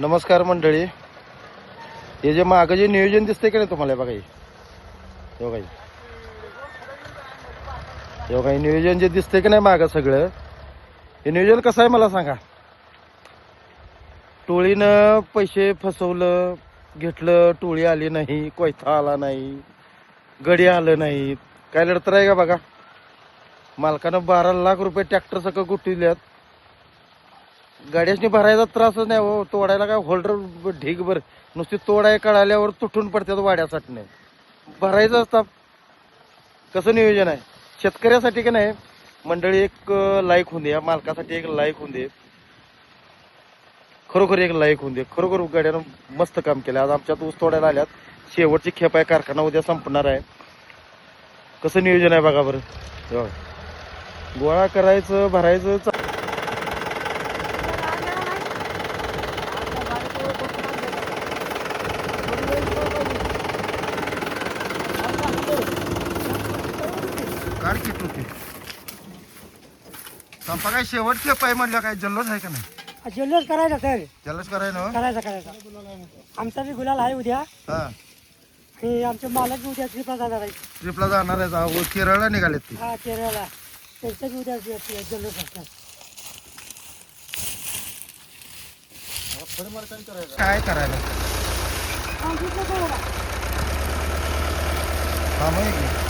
नमस्कार मंडळी. हे जे मागं जे नियोजन दिसतंय का नाही तुम्हाला बघा हे? योगाई नियोजन जे दिसतंय का नाही मागं सगळं हे नियोजन कसं आहे मला सांगा. टोळीनं पैसे फसवलं घेतलं टोळी आली नाही कोयथा आला नाही गडी आलं नाही काय लढतर आहे का बघा. मालकानं बारा लाख रुपये ट्रॅक्टर सगळं गुटविल्यात गाड्यासनी भरायचा त्रासच नाही हो तोडायला काय होल्डर ढीगभर नुसती तोडाय कळाल्यावर तुटून पडतात वाड्यासाठी नाही भरायचं असतं. कसं नियोजन आहे? शेतकऱ्यासाठी का नाही मंडळी एक लाईक होऊन दे या मालकासाठी एक लाईक होऊन दे. खरोखर एक लाईक होऊन दे. खरोखर गाड्यानं मस्त काम केलं. आज आमच्यात ऊस तोडायला आल्यात. शेवटची खेप आहे कारखाना उद्या संपणार आहे. कसं नियोजन आहे बघा बरं. गोळा करायचं भरायचं काढ की संपा काय शेवट खेप आहे म्हणलं काय जल्लोष आहे का नाही? जल्लोष करायचा तर जल्लोष करायला ना करायचा करायचा. आमचा बी गुलाल आहे उद्या. हा. आणि आमचे मालक बी उद्या ट्रिपला जाणार आहे ट्रिपला जाणार आहे जा- केरळला निघालेत ते. हा केरळला. त्यांचा बी उद्या जल्लोष असतात काय करायला? हा मग एक मिनिट.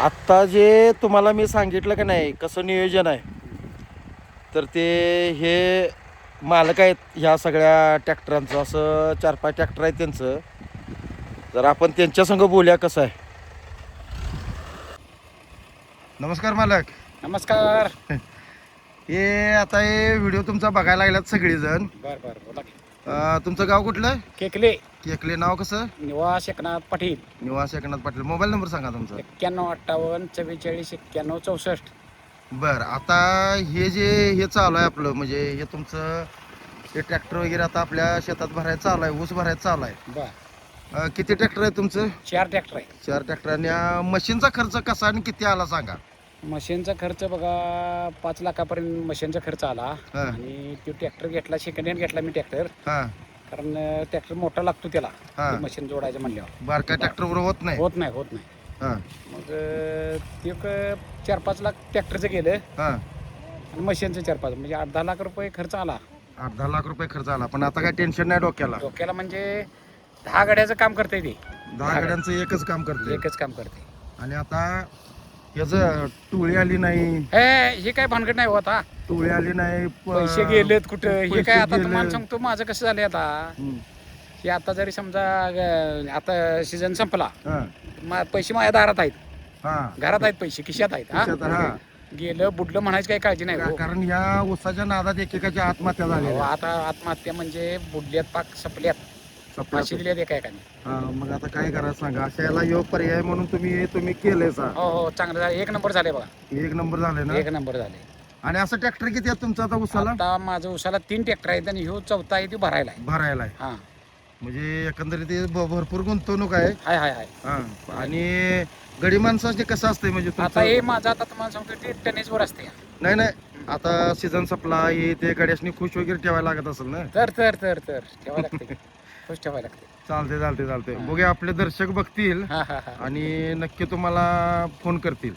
आत्ता जे तुम्हाला मी सांगितलं का नाही कसं नियोजन आहे तर ते हे मालक आहेत ह्या सगळ्या ट्रॅक्टरांचं असं चार पाच ट्रॅक्टर आहेत त्यांचं. जर आपण त्यांच्या संग बोलूया कसं आहे. नमस्कार मालक. नमस्कार. हे आता हे व्हिडिओ तुमचा बघायला लागल्यात सगळेजण. बर बर बोला की. अं, तुमचं गाव कुठलं केकले. केकले. नाव कसं? निवास एकनाथ पाटील. निवास एकनाथ पाटील. मोबाईल नंबर सांगा तुमचा. एक्क्याण्णव अठ्ठावन्न चव्वेचाळीस एक्क्याण्णव चौसष्ट. बर आता हे जे हे चालू आहे आपलं म्हणजे हे तुमचं हे ट्रॅक्टर वगैरे आता आपल्या शेतात भरायचं चालू आहे ऊस भरायचं चालू आहे. बर. अं, किती ट्रॅक्टर आहे तुमचं? चार ट्रॅक्टर आहे. चार ट्रॅक्टर. आणि मशीनचा खर्च कसा आणि किती आला सांगा. मशीनचा खर्च बघा पाच लाखापर्यंत मशीनचा खर्च आला. हा. आणि तो ट्रॅक्टर घेतला सेकंड हँड घेतला मी ट्रॅक्टर. हा. कारण ट्रॅक्टर मोठा लागतो त्याला. हा. मशीन जोडायचं म्हणल्यावर. बारक्या ट्रॅक्टर बरोबर होत नाही? होत नाही होत नाही. हा. मग ते एक चार पाच लाख ट्रॅक्टरचं गेलं. हा. आणि मशीनचं चार पाच म्हणजे आठ दहा लाख रुपये खर्च आला. आठ दहा लाख रुपये खर्च आला. पण आता काय टेन्शन नाही डोक्याला. डोक्याला म्हणजे दहा गाड्याचं काम करते ते. दहा गाड्यांचं एकच काम करते एकच काम करते आणि आता याच टोळी आली नाही. हे हे काय भानगड नाही होत टोळी आली नाही प- पैसे गेलेत कुठं? हे पैसे काय आता गेले. तुम्हाला सांगतो माझं कसं झालंय आता? हम्म. हे आता जरी समजा अं, आता सीझन संपला हा. मा- पैसे माझ्या दारात आहेत. हा. घरात आहेत पैसे खिशात आहेत हा? खिशात, हा. गेलं बुडलं म्हणायची काही काळजी नाही हो. कारण या ऊसाच्या नादात एकेकाच्या आत्महत्या अहो, झाल्या आता आत्महत्या म्हणजे बुडल्यात पाक सपल्यात. हा मग आता काय करा सांगा? अशा याला योग पर्याय म्हणून तुम्ही तुम्ही केलंय सा हो हो चांगलं झालं. एक नंबर झाले बघा. एक नंबर झाले ना? एक नंबर झाले. आणि असं ट्रॅक्टर किती आहेत तुमचा आता उसाला? आता माझं उसाला तीन ट्रॅक्टर आहेत आणि ह्यो चौथा आहे ती भरायला आहे. भरायला आहे. हा. म्हणजे एकंदरीत भ- भरपूर गुंतवणूक आहे. हाय हाय हाय. हा. आणि गडी माणसाचे कसं असतंय? म्हणजे आता तुमचं हे माझं आता तुम्हाला सांगतो ते टनेजवर असते नाही नाही. आता सीझन संपला हे ते गड्याशनी खुश वगैरे ठेवायला लागत असेल ना? तर तर तर तर. ठेवायला लागते खुश ठेवायला लागते. चालते चालते चालते बघूया आपले दर्शक बघतील हा हा हा. आणि नक्की तुम्हाला फोन करतील.